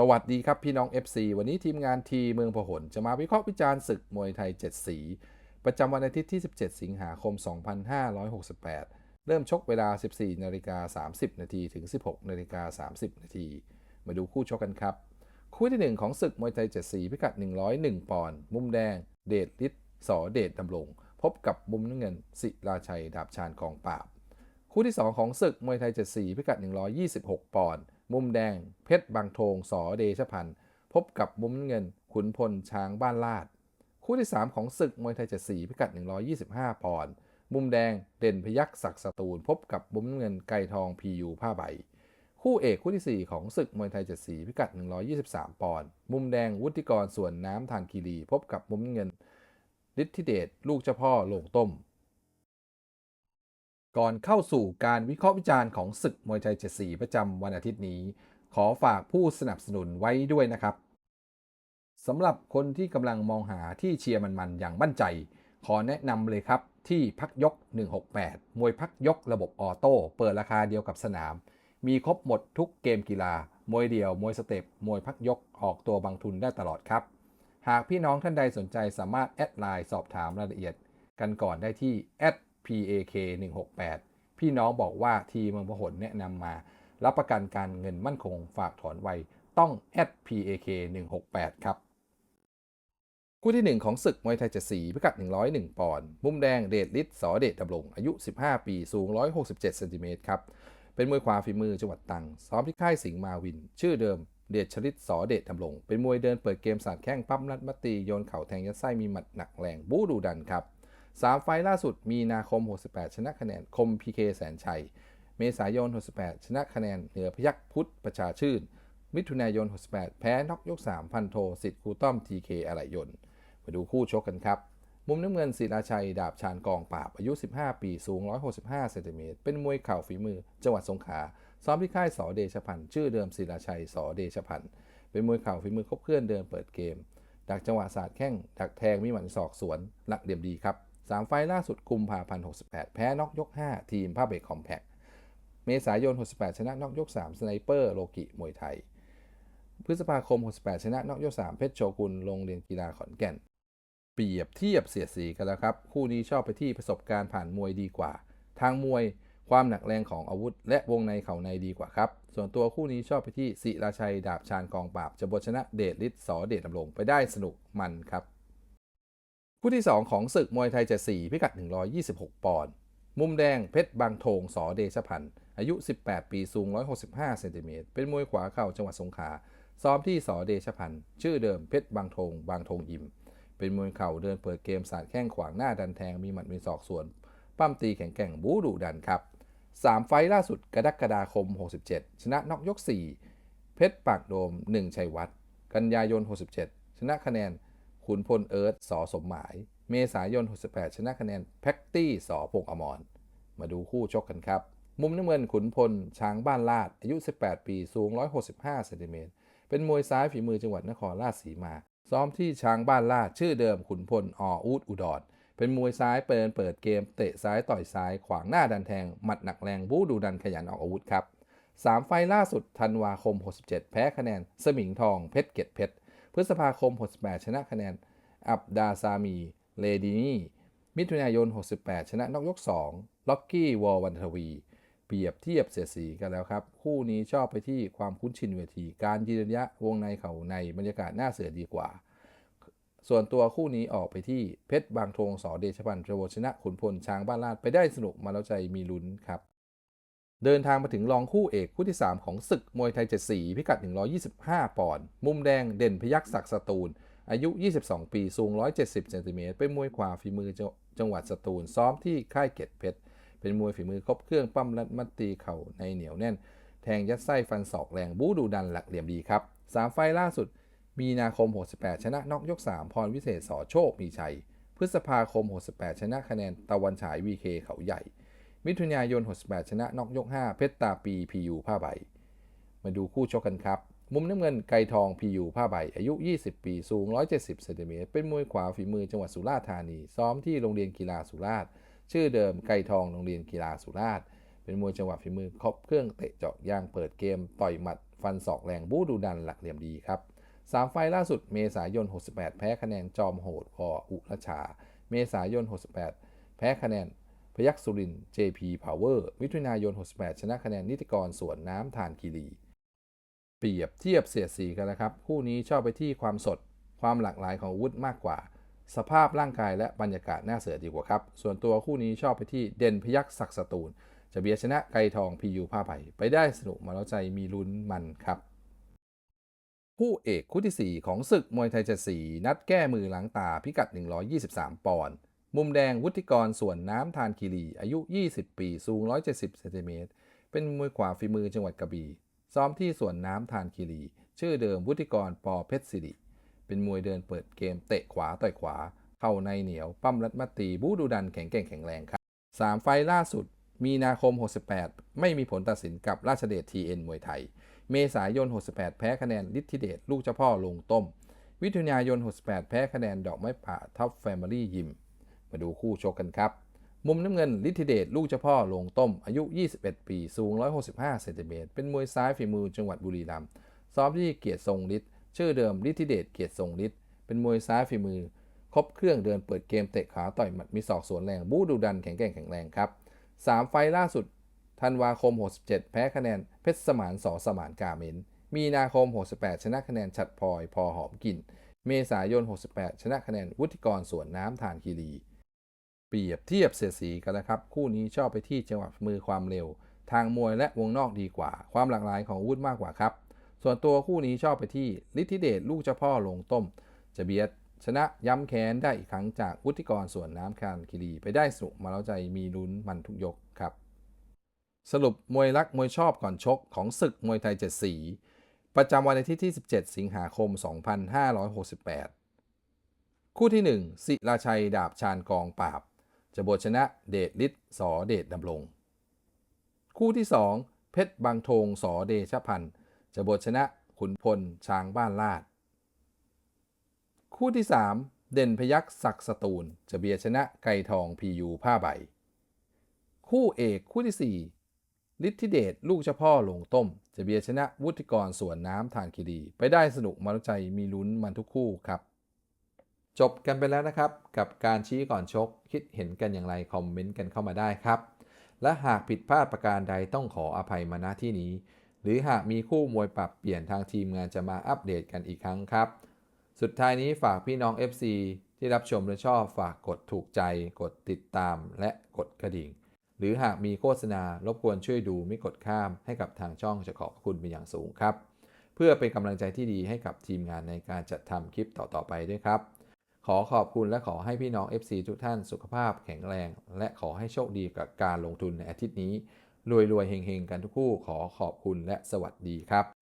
สวัสดีครับพี่น้อง FC วันนี้ทีมงานทีเมืองพหลจะมาวิเคราะห์วิจารณ์ศึกมวยไทย 7 สี ประจำวันอาทิตย์ที่ 17 สิงหาคม 2568 เริ่มชกเวลา 14นาฬิกา30 นาทีถึง 16นาฬิกา30 นาทีมาดูคู่ชกกันครับ คู่ที่ 1 ของศึกมวยไทย 7 สีพิกัด 101 ปอนด์มุมแดง เดชฤทธิ์สอเดชดำรงพบกับมุมน้ำเงิน ศิราชัยดาบชานกองปราบ คู่ที่ 2 ของศึกมวยไทย 7 สีพิกัด 126 ปอนด์ มุมแดง เพชรบางโทงสอเดชพันธ์พบกับมุมเงิน ขุนพลช้างบ้านลาด คู่ที่ 3 ของศึกมวยไทย7สีพิกัด 125 ปอนด์มุมแดงเด่นพยักษ์ศักดิ์สตูล พบกับมุมเงินไก่ทองพียูผ้าใบ คู่เอกคู่ที่ 4 ของศึกมวยไทย7สีพิกัด 123 ปอนด์มุมแดงวุฒิกรส่วนน้ำทานคีรี พบกับมุมเงินฤทธิเดชลูกเจ้าพ่อโลงต้ม ก่อนเข้าสู่การวิเคราะห์วิจารณ์ของศึกมวยไทย74ประจำวันอาทิตย์นี้ ขอฝากผู้สนับสนุนไว้ด้วยนะครับสำหรับคนที่กำลังมองหาที่เชียร์มันๆอย่างมั่นใจ ขอแนะนำเลยครับที่พักยก 168 มวยพักยกระบบออโต้เปิดราคาเดียวกับสนาม มีครบหมดทุกเกมกีฬา มวยเดี่ยว มวยสเต็ป มวยพักยกออกตัวบางทุนได้ตลอดครับ หากพี่น้องท่านใดสนใจสามารถแอดไลน์สอบถามรายละเอียด กันก่อนได้ที่แอด pak 168 พี่น้องบอกว่าทีเมืองพหลแนะนำมา รับประกันการเงินมั่นคงฝากถอนไวต้อง pak 168 ครับ คู่ที่ 1 ของศึกมวยไทยจะสีพิกัด 101 ปอนด์มุมแดงเดชฤทธิ์สอเดชดำรง อายุ 15 ปี สูง 167 เซนติเมตรครับ เป็นมวยขวาฝีมือจังหวัดตังซ้อมที่ค่ายสิงห์มาวิน ชื่อเดิมเดชชริตสอเดชดำรง เป็นมวยเดินเปิดเกมสาดแข้งปั๊มนัดมัตตีโยนเข่าแทงยัดไส้มีหมัดหนักแรงบู๊ดูดันครับ 3 ไฟล์ล่าสุดมีนาคม 68 ชนะคะแนนคมพีเคแสนชัย เมษายน 68 ชนะคะแนนเหนือพยักพุทธประชาชื่น มิถุนายน 68 แพ้นอกยก 3 พันโทสิทธิ์ครูต้อมทีเคอะไหลยนมาดูคู่ชกกันครับมุมน้ำเงินศิราชัย ดาบชานกองปราบ อายุ 15 ปี สูง 165 เซนติเมตร เป็นมวยเข่าฝีมือ จังหวัดสงขลา ซ้อมที่ค่ายสอเดชพันธ์ ชื่อเดิมศิราชัย สอเดชพันธ์ เป็นมวยเข่าฝีมือคบเคลื่อนเดินเปิดเกม ดักจังหวะศาสตร์แข้ง ดักแทง มีหมัดศอกสวน หลักเหลี่ยมดีครับ 3 ไฟล์ล่าสุดกุมภาพันธ์68 แพ้น็อกยก 5 ทีมภาพเบรกคอมแพคเมษายน 68 ชนะน็อกยก 3 สไนเปอร์โลกิมวยไทย พฤษภาคม 68 ชนะน็อกยก 3 เพชรโชกุนโรงเรียนกีฬาขอนแก่น เปรียบเทียบเสียดสีกันแล้วครับ คู่นี้ชอบไปที่ประสบการณ์ผ่านมวยดีกว่า ทางมวยความหนักแรงของอาวุธ และวงในเข่าในดีกว่าครับ ส่วนตัวคู่นี้ชอบไปที่ศิราชัยดาบชานกองปราบจะบทชนะเดชฤทธิ์สอเดชดำรงไปได้สนุกมันครับ คู่ที่ 2 ของศึกมวยไทยจะ4พิกัด 126 ปอนด์ มุมแดงเพชรบางโทงสอเดชพันธ์ อายุ 18 ปีสูง 165 เซนติเมตร เป็นมวยขวาเข่าจังหวัดสงขลา ซ้อมที่สอเดชพันธ์ ชื่อเดิมเพชรบางโทงบางโทงยิม เป็นมวยเข่าเดินเปิดเกมสาดแข้งขวางหน้าดันแทงมีหมัดมีศอกส่วน ปั้มตีแข็งแกร่งบูดุดันครับ 3 ไฟล์ล่าสุดกรกฎาคม 67 ชนะน็อกยก 4 เพชรปากโดม 1 ชัยวัฒน์ กันยายน 67 ชนะคะแนน ขุนพลเอิร์ธสอสมหมาย เมษายน 68 ชนะคะแนนแพ็กตี้สอพงอมร มาดูคู่ชกกันครับ มุมน้ำเงินขุนพล ช้างบ้านลาด อายุ 18 ปี สูง 165เซนติเมตร เป็นมวยซ้ายฝีมือจังหวัดนครราชสีมา ซ้อมที่ช้างบ้านลาด ชื่อเดิมขุนพลออูดอุดร เป็นมวยซ้ายเปิดเปิดเกม เตะซ้ายต่อยซ้าย ขวางหน้าดันแทง หมัดหนักแรง บู๊ดูดันขยันออกอาวุธครับ 3 ไฟล์ล่าสุด ธันวาคม 67 แพ้คะแนน สมิงทอง เพชรเกตเพชร พฤษภาคม 68 ชนะคะแนน อับดาซามี เลดินีมิถุนายน 68 ชนะนอกยก 2 ล็อกกี้ วอลวันทวี เปรียบเทียบเสียสีกันแล้วครับ คู่นี้ชอบไปที่ความคุ้นชินเวที การยืนระยะวงในเขาในบรรยากาศหน้าเสือดีกว่า ส่วนตัวคู่นี้ออกไปที่เพชรบางทงสอเดชพันธ์ระโวชนะขุนพลช้างบ้านลาดไปได้สนุกมาแล้วใจมีลุ้นครับ เดินทางมาถึงรองคู่เอกคู่ที่ 3 ของศึกมวยไทย7สีพิกัด 125 ปอนด์มุมแดงเด่นพยักศักดิ์สตูล อายุ 22 ปีสูง 170เซนติเมตรเป็นมวยขวาฝีมือจังหวัดสตูล ซ้อมที่ค่ายเกตเพชร เป็นมวยฝีมือครบเครื่องปั้มรัดมัดตีเข่าในเหนียวแน่น แทงยัดไส้ฟันศอกแรงบู๊ดูดันหลักเหลี่ยมดีครับ3ไฟล่าสุด มีนาคม 68 ชนะนอกยก 3 พรวิเศษสอโชคมีชัย พฤษภาคม 68 ชนะคะแนนตะวันฉายวีเคเขาใหญ่ มิถุนายน 68 ชนะนอกยก 5 เพชรตาปีพียูผ้าใบ มาดูคู่ชกกันครับ มุมน้ำเงินไกรทองพียูผ้าใบ อายุ 20 ปี สูง 170เซนติเมตรเป็นมวยขวาฝีมือจังหวัดสุราษฎร์ธานี ซ้อมที่โรงเรียนกีฬาสุราษฎร์ ชื่อเดิมไกรทองโรงเรียนกีฬาสุราษฎร์ เป็นมวยจังหวะฝีมือครบเครื่องเตะเจาะยางเปิดเกม ต่อยหมัด ฟันศอกแรงบู๊ดูดันหลักเหลี่ยมดีครับสามไฟล์ล่าสุดเมษายน 68 แพ้คะแนนจอมโหดพออุรชา เมษายน 68 แพ้คะแนน พยัคฆ์สุรินทร์ JP Power มิถุนายน 68 ชนะคะแนนนิติกรสวนน้ำทานคีรี เปรียบเทียบเสียดสีกันนะครับ คู่นี้ชอบไปที่ความสด ความหลากหลายของอาวุธมากกว่า สภาพร่างกายและบรรยากาศน่าเสือดีกว่าครับ ส่วนตัวคู่นี้ชอบไปที่เด่นพยัคฆ์ศักสตูล จะเบียชนะไกรทองพียูผ้าไผ่ไปได้สนุกมาแล้วใจมีลุ้นมันครับคู่เอกคู่ที่ 4 ของศึกมวยไทยเจ็ดสีนัดแก้มือล้างตาพิกัด 123 ปอนด์ มุมแดงวุฒิกรส่วนน้ำทานคีรี อายุ 20 ปี สูง 170เซนติเมตร เป็นมวยขวาฝีมือจังหวัดกระบี่ซ้อมที่ส่วนน้ำทานคีรี ชื่อเดิมวุฒิกรปอเพชรสิริ เป็นมวยเดินเปิดเกมเตะขวาต่อยขวา เข้าในเหนียว ปั้มรัดมัดตี บูดูดันแข็งแกร่งแข็งแรงครับ3ไฟล่าสุด มีนาคม 68 ไม่มีผลตัดสินกับราชเดชทีเอ็นมวยไทย เมษายน 68 แพ้คะแนนฤทธิเดชลูกเจ้าพ่อลงต้ม วิทยายน 68 แพ้คะแนนดอกไม้ป่าท็อปแฟมิลี่ยิม มาดูคู่ชกกันครับ มุมน้ำเงินฤทธิเดชลูกเจ้าพ่อลงต้ม อายุ 21 ปี สูง 165เซนติเมตรเป็นมวยซ้ายฝีมือจังหวัดบุรีรัมย์ซ้อมที่เกียรติทรงฤทธิ์ชื่อเดิมฤทธิเดชเกียรติทรงฤทธิ์เป็นมวยซ้ายฝีมือ ครบเครื่องเดินเปิดเกมเตะขาต่อยหมัดมีศอกสวนแรงบู๊ดูดันแข็งแกร่งแข็งแรงครับ3ไฟล์ล่าสุดธันวาคม 67 แพ้คะแนนเพชรสมานสอสมานกาเมนมีนาคม 68 ชนะคะแนนฉัดพลอย พอหอมกลิ่น เมษายน 68 ชนะคะแนนวุฒิกรสวนน้ำทานคีรี เปรียบเทียบเสียสีกันนะครับ คู่นี้ชอบไปที่จังหวะมือความเร็ว ทางมวยและวงนอกดีกว่า ความหลากหลายของอาวุธมากกว่าครับ ส่วนตัวคู่นี้ชอบไปที่ฤทธิเดชลูกเจ้าพ่อลงต้ม จะเบียดชนะย้ำแค้นได้อีกครั้งจากวุฒิกรส่วนน้ำคานคีรีไปได้สุมาแล้วใจมีลุ้นมันทุกยกครับ สรุปมวยรักมวยชอบก่อนชกของศึกมวยไทยเจ็ดสี ประจำวันอาทิตย์ที่ 17 สิงหาคม 2568 คู่ที่ 1 ศิราชัยดาบชาญกองปราบ จะบทชนะเดชฤทธิ์สอเดชดำรง คู่ที่ 2 เพชรบางทงสอเดชพันธ์จะบทชนะขุนพลช้างบ้านลาด คู่ที่ 3 เด่นพยักษ์ศักสตูลจะเบียชนะไก่ทองพียูผ้าใบ คู่เอกคู่ที่ 4ฤทธิเดชลูกเจ้าพ่อลงต้ม จะเบียชนะวุฒิกรสวนน้ำทานคีรีไปได้สนุกมารุใจมีลุ้นมันทุกคู่ครับ จบกันไปแล้วนะครับ กับการชี้ก่อนชก คิดเห็นกันอย่างไร คอมเมนต์กันเข้ามาได้ครับ และหากผิดพลาดประการใดต้องขออภัยมาณที่นี้ หรือหากมีคู่มวยปรับเปลี่ยนทางทีมงานจะมาอัปเดตกันอีกครั้งครับ สุดท้ายนี้ฝากพี่น้อง FC ที่รับชมและชอบฝากกดถูกใจ กดติดตาม และกดกระดิ่ง หรือหากมีโฆษณารบกวนช่วยดูไม่กดข้ามให้กับทางช่องจะขอบคุณเป็นอย่างสูงครับ เพื่อเป็นกำลังใจที่ดีให้กับทีมงานในการจัดทำคลิปต่อๆไปด้วยครับ ขอขอบคุณและขอให้พี่น้อง FC ทุกท่านสุขภาพแข็งแรง และขอให้โชคดีกับการลงทุนในอาทิตย์นี้รวยๆเฮงๆ กันทุกคู่ขอขอบคุณและสวัสดีครับ